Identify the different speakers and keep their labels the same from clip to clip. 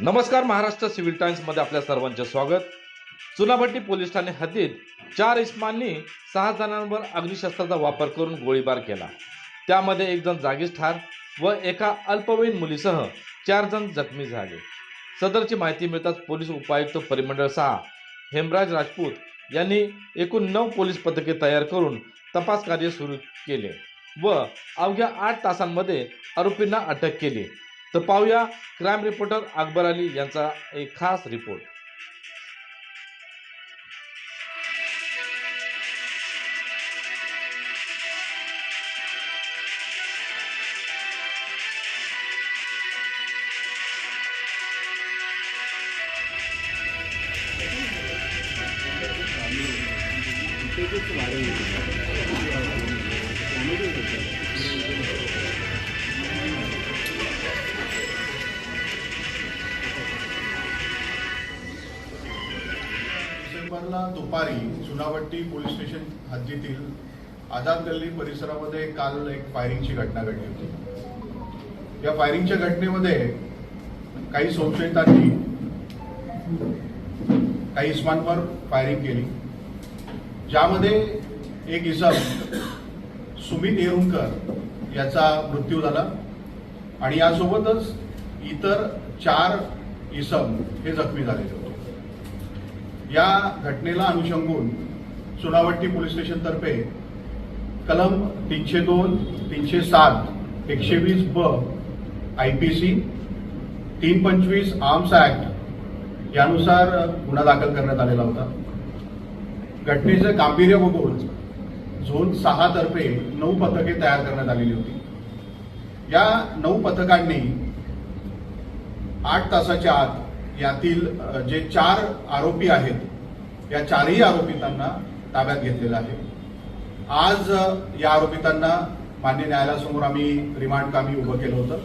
Speaker 1: नमस्कार महाराष्ट्र सिव्हिल टाइम्समध्ये आपल्या सर्वांचे स्वागत. चुनाभट्टी पोलीस ठाणे हद्दीत चार इस्मांनी सहा जणांवर अग्निशस्त्राचा वापर करून गोळीबार केला. त्यामध्ये एक जण जागीच ठार व एका अल्पवयीन मुलीसह चार जण जखमी झाले. सदरची माहिती मिळताच पोलीस उपायुक्त परिमंडळ सहा हेमराज राजपूत यांनी एकूण नऊ पोलीस पथके तयार करून तपास कार्य सुरू केले व अवघ्या आठ तासांमध्ये आरोपींना अटक केली. तर पाहूया क्राईम रिपोर्टर अकबर अली यांचा एक खास रिपोर्ट.
Speaker 2: सप्टेंबरला दुपारी चुनावट्टी पोलीस स्टेशन हद्दीतील आझाद गल्ली परिसरामध्ये काल एक फायरिंगची घटना घडली होती. या फायरिंगच्या घटनेमध्ये काही संशयितांनी काही इस्मांवर फायरिंग केली. ज्यामध्ये एक इसम सुमित येरुंकर याचा मृत्यू झाला आणि यासोबतच इतर चार इसम हे जखमी झालेले होते. या घटनेला अनुषंगून सुनावट्टी पोलीस स्टेशनतर्फे कलम तीनशे दोन तीनशे सात एकशे वीस ब आय पी सी तीन पंचवीस आर्म्स ॲक्ट यानुसार गुन्हा दाखल करण्यात आलेला होता. घटनेचं गांभीर्य बघून झोन सहा तर्फे नऊ पथके तयार करण्यात आलेली होती. या नऊ पथकांनी आठ तासाच्या आत यातील जे चार आरोपी आहेत या चारही आरोपितांना ताब्यात घेतलेलं आहे. आज या आरोपितांना मान्य न्यायालयासमोर आम्ही रिमांड कामी उभं केलं होतं.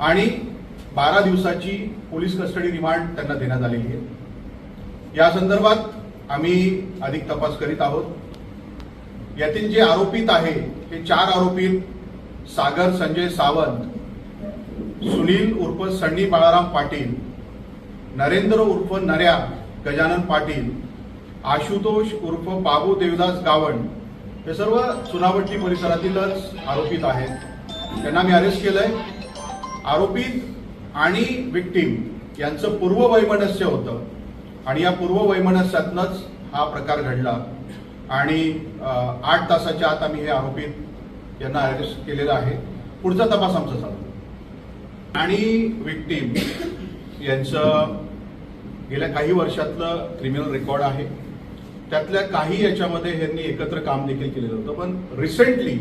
Speaker 2: आणि बारा दिवसाची पोलीस कस्टडी रिमांड त्यांना देण्यात आलेली आहे. या संदर्भात आम्ही अधिक तपास करीत आहोत. यातील जे आरोपित आहे ते चार आरोपी सागर संजय सावंत सुनील उर्फ सन्नी बाळाराम पाटील नरेंद्र उर्फ नऱ्या गजानन पाटील आशुतोष उर्फ बाबू देवदास गावण हे सर्व चुनावट्टी परिसरातीलच आरोपित आहेत. त्यांना मी अरेस्ट केलंय. आरोपित आणि विक्टीम यांचं पूर्व वैमनस्य होतं आणि या पूर्व वैमनस्यातनंच हा प्रकार घडला. आणि आठ तासाच्या आत आम्ही हे आरोपित यांना अरेस्ट केलेलं आहे. पुढचा तपास आमचा चालू. आणि विक्टीम यांचं गेल्या काही वर्षातलं क्रिमिनल रेकॉर्ड आहे. त्यातल्या काही याच्यामध्ये ह्यांनी एकत्र काम देखील केलेलं होतं. पण रिसेंटली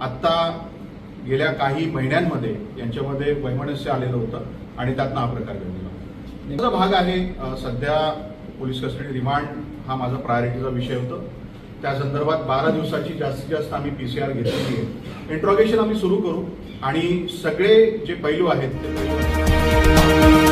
Speaker 2: आत्ता गेल्या काही महिन्यांमध्ये यांच्यामध्ये वैमनस्य आलेलं होतं आणि त्यातनं हा प्रकार घडलेला होता. माझा भाग आहे सध्या पोलीस कस्टडी रिमांड हा माझा प्रायोरिटीचा विषय होता. त्या संदर्भात बारा दिवसाची जास्तीत जास्त आम्ही पी सी आर घेतलेली आहे. इंट्रॉगेशन आम्ही सुरू करू आणि सगळे जे पैलू आहेत ते पैलू